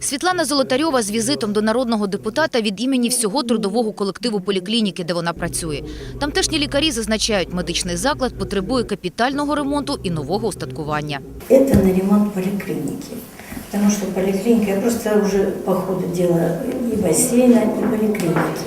Світлана Золотарьова з візитом до народного депутата від імені всього трудового колективу поліклініки, де вона працює. Тамтешні лікарі зазначають, медичний заклад потребує капітального ремонту і нового устаткування. Это на ремонт поликлиники. Потому что поликлиника, я просто уже по ходу дела и бассейна, и поликлиники.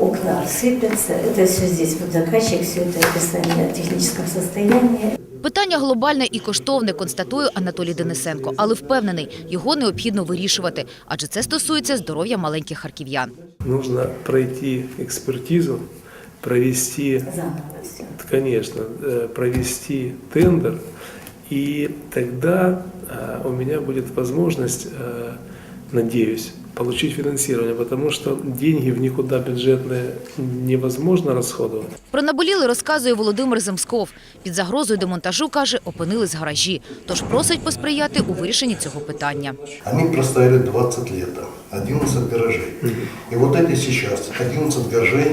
Окна сыпятся, это все здесь, вот заказчик, все это описание технического состояния. Питання глобальне і коштовне, констатує Анатолій Денисенко, але впевнений, його необхідно вирішувати, адже це стосується здоров'я маленьких харків'ян. Нужно пройти экспертизу, провести, Заново все. конечно, э, провести тендер, и тогда э, у меня будет возможность, э, надеюсь, получить финансирование, потому что деньги в никуда бюджетные невозможно расходовать. Про наболіли розказує Володимир Земсков. Під загрозою демонтажу, каже, опинились гаражі. Тож просить посприяти у вирішенні цього питання. Вони простояли 20 років, там, 11 гаражей. І от ці зараз 11 гаражей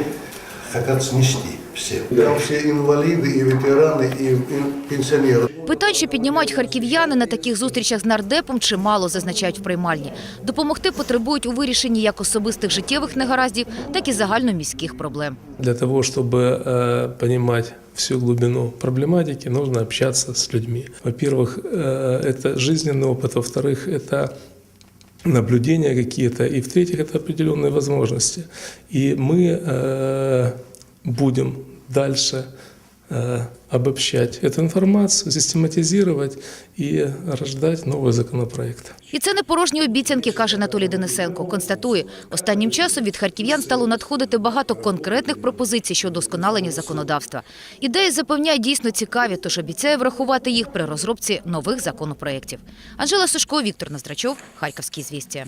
хотят снести все. Там все инвалиды и ветераны, и, и пенсионеры. Питань, що піднімають харків'яни на таких зустрічах з нардепом, чимало, зазначають в приймальні. Допомогти потребують у вирішенні як особистих життєвих негараздів, так і загальноміських проблем. Для того, чтобы э, понимать всю глубину проблематики, нужно общаться с людьми. Во-первых, э, это жизненный опыт, во-вторых, это наблюдения какие-то, и в-третьих, это определенные возможности. И мы э, будем дальше э, обобщать эту информацию, систематизировать и рождать новый законопроект. І це не порожні обіцянки, каже Анатолій Денисенко. Констатує, останнім часом від харків'ян стало надходити багато конкретних пропозицій щодо досконалення законодавства. Ідеї запевняє дійсно цікаві, тож обіцяє врахувати їх при розробці нових законопроєктів. Анжела Сушко, Віктор Ноздрачов, Харківські звістя.